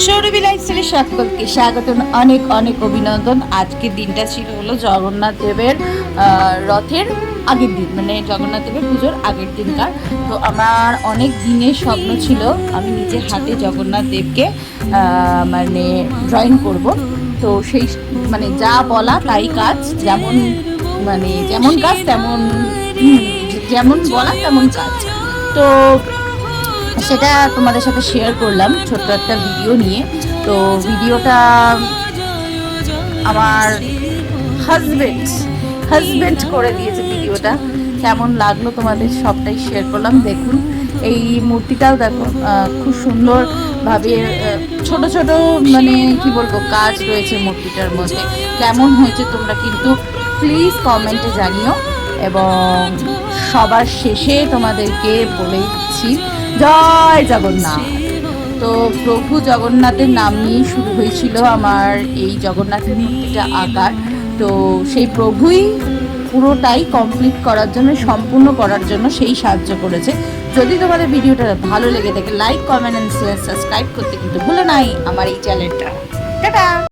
সৌরভী লাইফস্টাইলে সকলকে স্বাগতম। অনেক অনেক অভিনন্দন। আজকের দিনটা ছিল হলো জগন্নাথ দেবের রথের আগের দিন মানে জগন্নাথ দেবের পুজোর আগের দিনকার। তো আমার অনেক দিনের স্বপ্ন ছিল আমি নিজের হাতে জগন্নাথ দেবকে মানে ড্রয়িং করব। তো সেই মানে যা বলা তাই কাজ, যেমন মানে যেমন কাজ তেমন, যেমন বলা তেমন কাজ। তো সেটা তোমাদের সাথে শেয়ার করলাম, ছোট্ট একটা ভিডিও নিয়ে। তো ভিডিওটা আমার হাজবেন্ড হাজবেন্ড করে দিয়েছে ভিডিওটা কেমন লাগল তোমাদের সবটাই শেয়ার করলাম। দেখুন, এই মূর্তিটাও দেখো খুব সুন্দরভাবে ছোট ছোট মানে কি বলব, কাজ রয়েছে মূর্তিটার মধ্যে। কেমন হয়েছে তোমরা কিন্তু প্লিজ কমেন্টে জানিও। এবং সবার শেষে তোমাদেরকে বলে দিচ্ছি জয় জগন্নাথ। তো প্রভু জগন্নাথের নাম নিয়েই শুরু হয়েছিল আমার এই জগন্নাথের মূর্তিটা আঁকার। তো সেই প্রভুই পুরোটাই কমপ্লিট করার জন্য, সম্পূর্ণ করার জন্য সেই সাহায্য করেছে। যদি তোমাদের ভিডিওটা ভালো লেগে থাকে like comment and share subscribe করতে কিন্তু ভুলো নাই আমার এই চ্যানেলটা টাটা!